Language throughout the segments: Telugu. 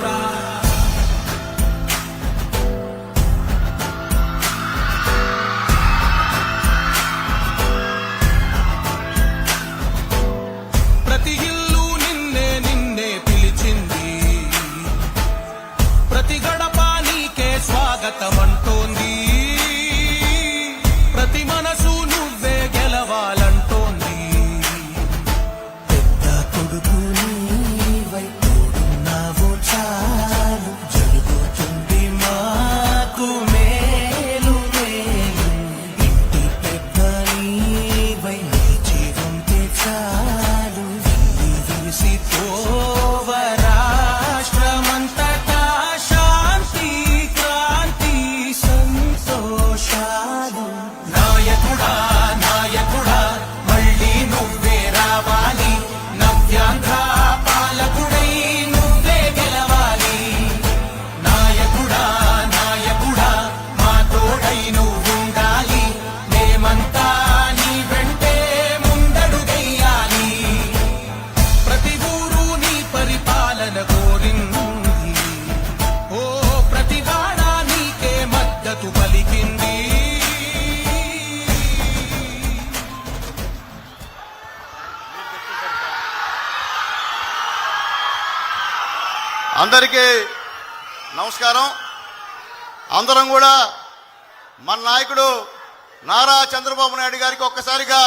ప్రతి అందరికీ నమస్కారం. అందరం కూడా మన నాయకుడు నారా చంద్రబాబు నాయుడు గారికి ఒక్కసారిగా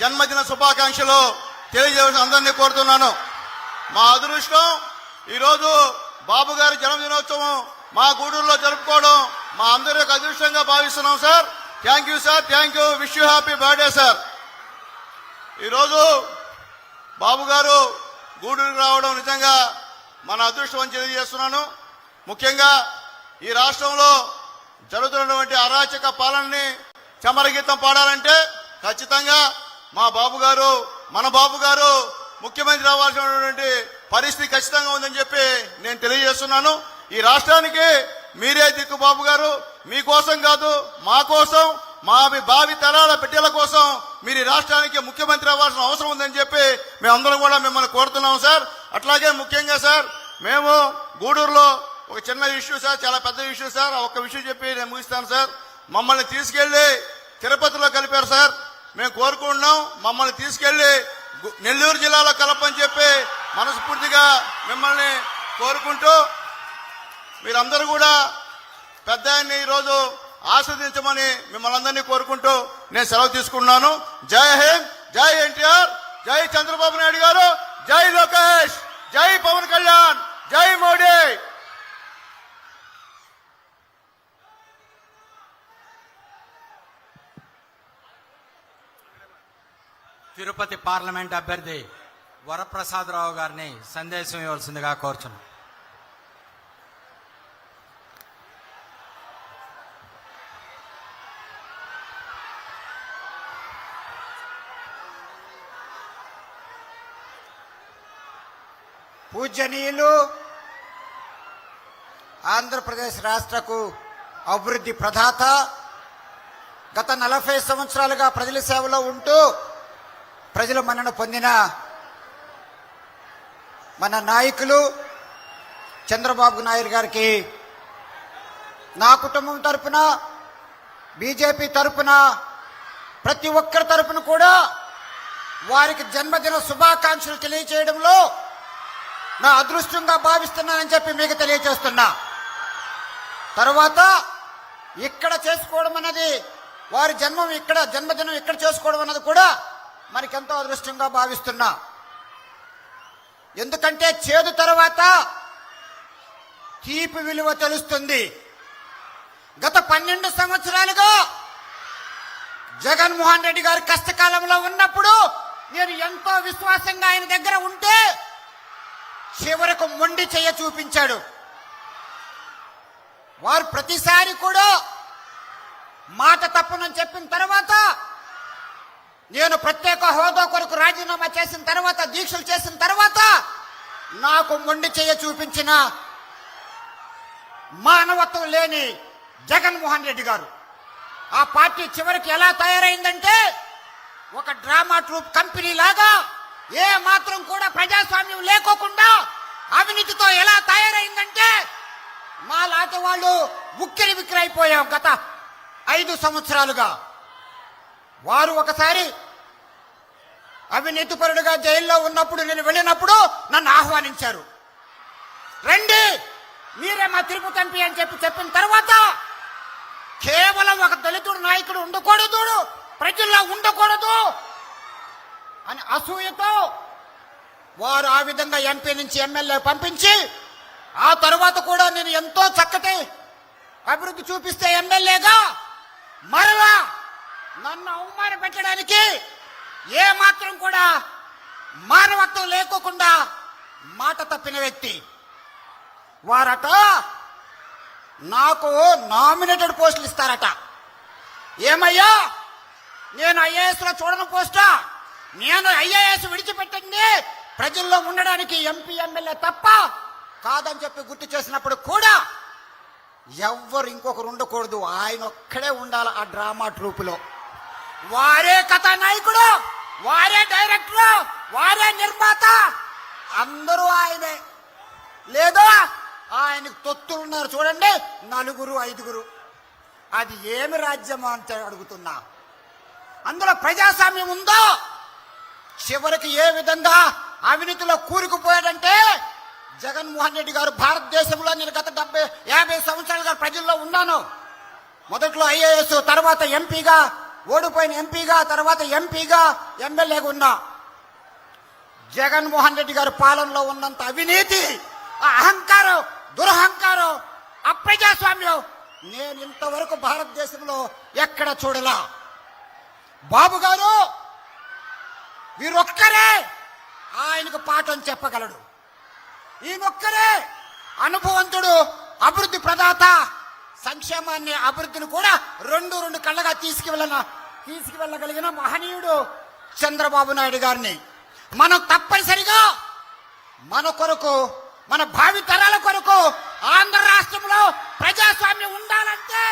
జన్మదిన శుభాకాంక్షలు తెలియజేయాల్సి అందరినీ కోరుతున్నాను. మా అదృష్టం ఈరోజు బాబు గారి జన్మదినోత్సవం మా గూడూరులో జరుపుకోవడం మా అందరి యొక్క అదృష్టంగా భావిస్తున్నాం sir. Thank you sir thank you wish you happy birthday sir ఈరోజు బాబు గారు గూడూరుకు రావడం నిజంగా మన అదృష్టం అని తెలియజేస్తున్నాను. ముఖ్యంగా ఈ రాష్ట్రంలో జరుగుతున్నటువంటి అరాచక పాలనని చమరగీతం పాడాలంటే ఖచ్చితంగా మా బాబు గారు మన బాబు గారు ముఖ్యమంత్రి అవ్వాల్సినటువంటి పరిస్థితి ఖచ్చితంగా ఉందని చెప్పి నేను తెలియజేస్తున్నాను. ఈ రాష్ట్రానికి మీరే దిక్కు బాబు గారు. మీకోసం కాదు మా కోసం మా భావి తరాల బిడ్డల కోసం మీరు ఈ రాష్ట్రానికి ముఖ్యమంత్రి అవ్వాల్సిన అవసరం ఉందని చెప్పి మేమందరం కూడా మిమ్మల్ని కోరుతున్నాం సార్. అట్లాగే ముఖ్యంగా సార్ మేము గూడూరులో ఒక చిన్న ఇష్యూ సార్ చాలా పెద్ద ఇష్యూ సార్ ఒక ఒక్క విషయం చెప్పి నేను ముగిస్తాను సార్. మమ్మల్ని తీసుకెళ్ళి తిరుపతిలో కలిపారు సార్. మేము కోరుకుంటున్నాం మమ్మల్ని తీసుకెళ్ళి నెల్లూరు జిల్లాలో కలపని చెప్పి మనస్ఫూర్తిగా మిమ్మల్ని కోరుకుంటూ మీరందరూ కూడా పెద్ద ఆయన్ని ఈరోజు ఆస్వాదించమని మిమ్మల్ని అందరినీ కోరుకుంటూ నేను సెలవు తీసుకున్నాను జై హింద్ జై ఎన్టీఆర్ జై చంద్రబాబు నాయుడు గారు. జై లోకేష్ జై పవన్ కళ్యాణ్ జై మోడీ. తిరుపతి పార్లమెంట్ అభ్యర్థి వరప్రసాదరావు గారిని సందేశం ఇవ్వాల్సిందిగా కోరుచున్నాను పూజనీయులు ఆంధ్రప్రదేశ్ రాష్ట్రకు అభివృద్ధి ప్రదాత గత నలభై సంవత్సరాలుగా ప్రజల సేవలో ఉంటూ ప్రజల మన్నన పొందిన మన నాయకులు చంద్రబాబు నాయుడు గారికి నా కుటుంబం తరపున బీజేపీ తరపున ప్రతి ఒక్కరి తరపున కూడా వారికి జన్మదిన శుభాకాంక్షలు తెలియజేయడంలో నా అదృష్టంగా భావిస్తున్నానని చెప్పి మీకు తెలియజేస్తున్నా తర్వాత ఇక్కడ చేసుకోవడం అన్నది వారి జన్మం ఇక్కడ జన్మదినం ఇక్కడ చేసుకోవడం అన్నది కూడా మనకెంతో అదృష్టంగా భావిస్తున్నా. ఎందుకంటే చేదు తర్వాత తీపి విలువ తెలుస్తుంది. గత పన్నెండు సంవత్సరాలుగా జగన్మోహన్ రెడ్డి గారు కష్టకాలంలో ఉన్నప్పుడు నేను ఎంతో విశ్వాసంగా ఆయన దగ్గర ఉంటే చివరకు మొండి చెయ్య చూపించాడు. వారు ప్రతిసారి కూడా మాట తప్పనని చెప్పిన తర్వాత నేను ప్రత్యేక హోదా కొరకు రాజీనామా చేసిన తర్వాత దీక్షలు చేసిన తర్వాత నాకు మొండి చెయ్య చూపించిన మానవత్వం లేని జగన్మోహన్ రెడ్డి గారు. ఆ పార్టీ చివరికి ఎలా తయారైందంటే ఒక డ్రామా ట్రూప్ కంపెనీ లాగా ఏ మాత్రం కూడా ప్రజాస్వామ్యం లేకోకుండా అవినీతితో ఎలా తయారైందంటే మా లాంటి వాళ్ళు ఉక్కిరి విక్రైపోయాం గత ఐదు సంవత్సరాలుగా. వారు ఒకసారి అవినీతిపరుడుగా జైల్లో ఉన్నప్పుడు నేను వెళ్ళినప్పుడు నన్ను ఆహ్వానించారు. రండి మీరే మా తిరుపతి ఎంపీ అని చెప్పి చెప్పిన తర్వాత కేవలం ఒక దళితుడు నాయకుడు ఉండకూడదు ప్రజల్లో ఉండకూడదు అని అసూయతో వారు ఆ విధంగా ఎంపీ నుంచి ఎమ్మెల్యే పంపించి ఆ తరువాత కూడా నేను ఎంతో చక్కటి అభివృద్ధి చూపిస్తే ఎమ్మెల్యేగా మరలా నన్ను అవమాన పెట్టడానికి ఏ మాత్రం కూడా మానవత్వం లేకోకుండా మాట తప్పిన వ్యక్తి. వారట నాకు నామినేటెడ్ పోస్టులు ఇస్తారట. ఏమయ్యా? నేను ఐఏఎస్లో చూడని పోస్టా? నేను ఐఏఎస్ విడిచిపెట్టింది. ప్రజల్లో ఉండడానికి ఎంపీ ఎమ్మెల్యే తప్ప కాదని చెప్పి గుర్తు చేసినప్పుడు కూడా ఎవ్వరు ఇంకొకరు ఉండకూడదు. ఆయన ఒక్కడే ఉండాలి ఆ డ్రామా ట్రూపులో. వారే కథానాయకుడు వారే డైరెక్టర్ వారే నిర్మాత. అందరూ ఆయనే. లేదా ఆయనకు తొత్తులు ఉన్నారు చూడండి నలుగురు ఐదుగురు. అది ఏమి రాజ్యం అంటే అడుగుతున్నా. అందులో ప్రజాస్వామ్యం ఉందో చివరికి ఏ విధంగా అవినీతిలో కూరుకుపోయాడంటే జగన్మోహన్ రెడ్డి గారు భారతదేశంలో నేను గత డెబ్బై యాభై సంవత్సరాలుగా ప్రజల్లో ఉన్నాను. మొదట్లో ఐఏఎస్ తర్వాత ఎంపీగా ఓడిపోయిన ఎంపీగా తర్వాత ఎంపీగా ఎమ్మెల్యేగా ఉన్నా జగన్మోహన్ రెడ్డి గారి పాలనలో ఉన్నంత అవినీతి ఆ అహంకారం దురహంకారం అప్రజాస్వామ్యం నేను ఇంతవరకు భారతదేశంలో ఎక్కడ చూడలా. బాబు గారు వీరొక్కరే ఆయనకు పాఠం చెప్పగలడు. ఈ ఒక్కరే అనుభవంతుడు అభివృద్ధి ప్రదాత సంక్షేమాన్ని అభివృద్ధిని కూడా రెండు రెండు కళ్ళగా తీసుకువెళ్ళన తీసుకువెళ్ళగలిగిన మహనీయుడు చంద్రబాబు నాయుడు గారిని. మనం తప్పనిసరిగా మన కొరకు మన భావితరాల కొరకు ఆంధ్ర రాష్ట్రంలో ప్రజాస్వామ్యం ఉండాలంటే